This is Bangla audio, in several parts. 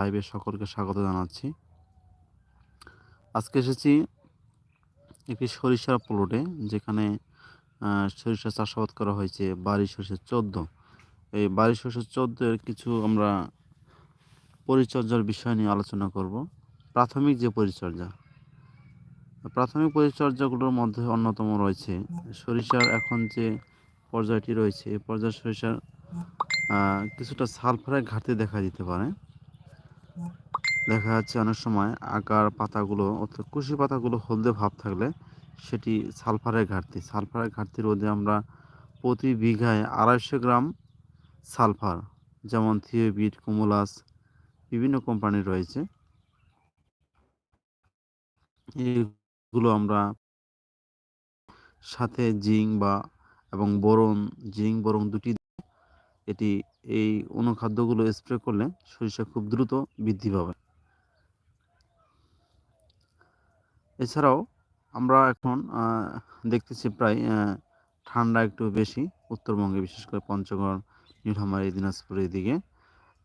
লাইভে সকলকে স্বাগত জানাচ্ছি। আজকে এসেছি একটি সরিষার প্লটে, যেখানে সরিষা চাষাবাদ করা হয়েছে বাড়ি সরিষা চোদ্দ। এই বাড়ি সরিষা চোদ্দ এর কিছু আমরা পরিচর্যার বিষয় নিয়ে আলোচনা করব। প্রাথমিক যে পরিচর্যা, প্রাথমিক পরিচর্যাগুলোর মধ্যে অন্যতম রয়েছে সরিষার এখন যে পর্যায়টি রয়েছে এই পর্যায়ে সরিষার কিছুটা সালফারের ঘাটতি দেখা দিতে পারে। দেখা যাচ্ছে অনেক সময় আকার পাতাগুলো অর্থাৎ কুশি পাতাগুলো হলদে ভাব থাকলে সেটি সালফারের ঘাটতি। সালফারের ঘাটতি রোধে আমরা প্রতি বিঘায় আড়াইশো গ্রাম সালফার, যেমন থিওবিট, কুমুলাস, বিভিন্ন কোম্পানির রয়েছে। এগুলো আমরা সাথে জিঙ্ক বা এবং বরণ জিঙ্ক, বোরন দুটি এটি এই অনুখাদ্যগুলো স্প্রে করলে সরিষা খুব দ্রুত বৃদ্ধি পাবে। এছাড়াও আমরা এখন দেখতেছি প্রায় ঠান্ডা একটু বেশি উত্তরবঙ্গে, বিশেষ করে পঞ্চগড় নীলফামারী দিনাজপুরের দিকে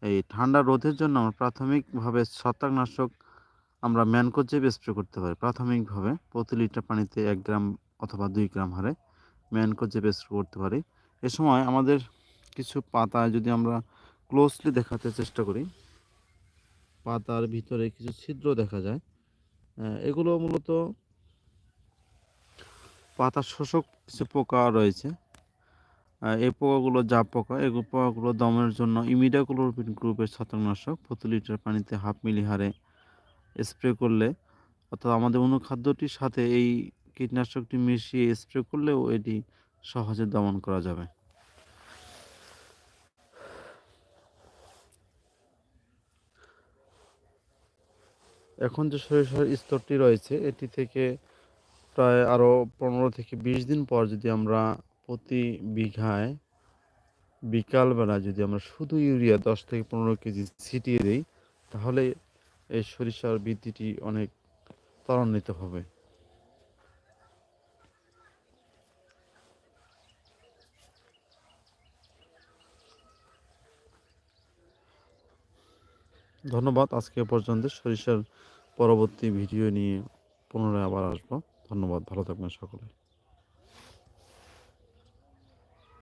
এই ঠান্ডা রোধের জন্য আমরা প্রাথমিকভাবে ছত্রাকনাশক আমরা ম্যানকোজেব স্প্রে করতে পারি। প্রাথমিকভাবে প্রতি লিটার পানিতে এক গ্রাম অথবা দুই গ্রাম হারে ম্যানকোজেব স্প্রে করতে পারি। এ সময় আমাদের কিছু পাতা যদি আমরা ক্লোজলি দেখাতে চেষ্টা করি, পাতার ভিতরে কিছু ছিদ্র দেখা যায় এগুলো মূলত পাতা শোষক কিছু পোকা রয়েছে। এই পোকাগুলো জাপ পোকা, এই পোকাগুলো দমনের জন্য ইমিডাক্লোরপিন গ্রুপের ছত্রাকনাশক প্রতি লিটার পানিতে হাফ মিলি হারে স্প্রে করলে, অর্থাৎ আমাদের অনুখাদ্যটির সাথে এই কীটনাশকটি মিশিয়ে স্প্রে করলেও এটি সহজে দমন করা যাবে। এখন যে সরিষার স্তরটি রয়েছে, এটি থেকে প্রায় আরও পনেরো থেকে বিশ দিন পর যদি আমরা প্রতি বিঘায় বিকালবেলা যদি আমরা শুধু ইউরিয়া দশ থেকে পনেরো কেজি ছিটিয়ে দিই, তাহলে এই সরিষার বৃদ্ধিটি অনেক ত্বরান্বিত হবে। ধন্যবাদ। আজকে পর্যন্ত সরিষার পরবর্তী ভিডিও নিয়ে পুনরায় আবার আসব। ধন্যবাদ। ভালো থাকবেন সকলে।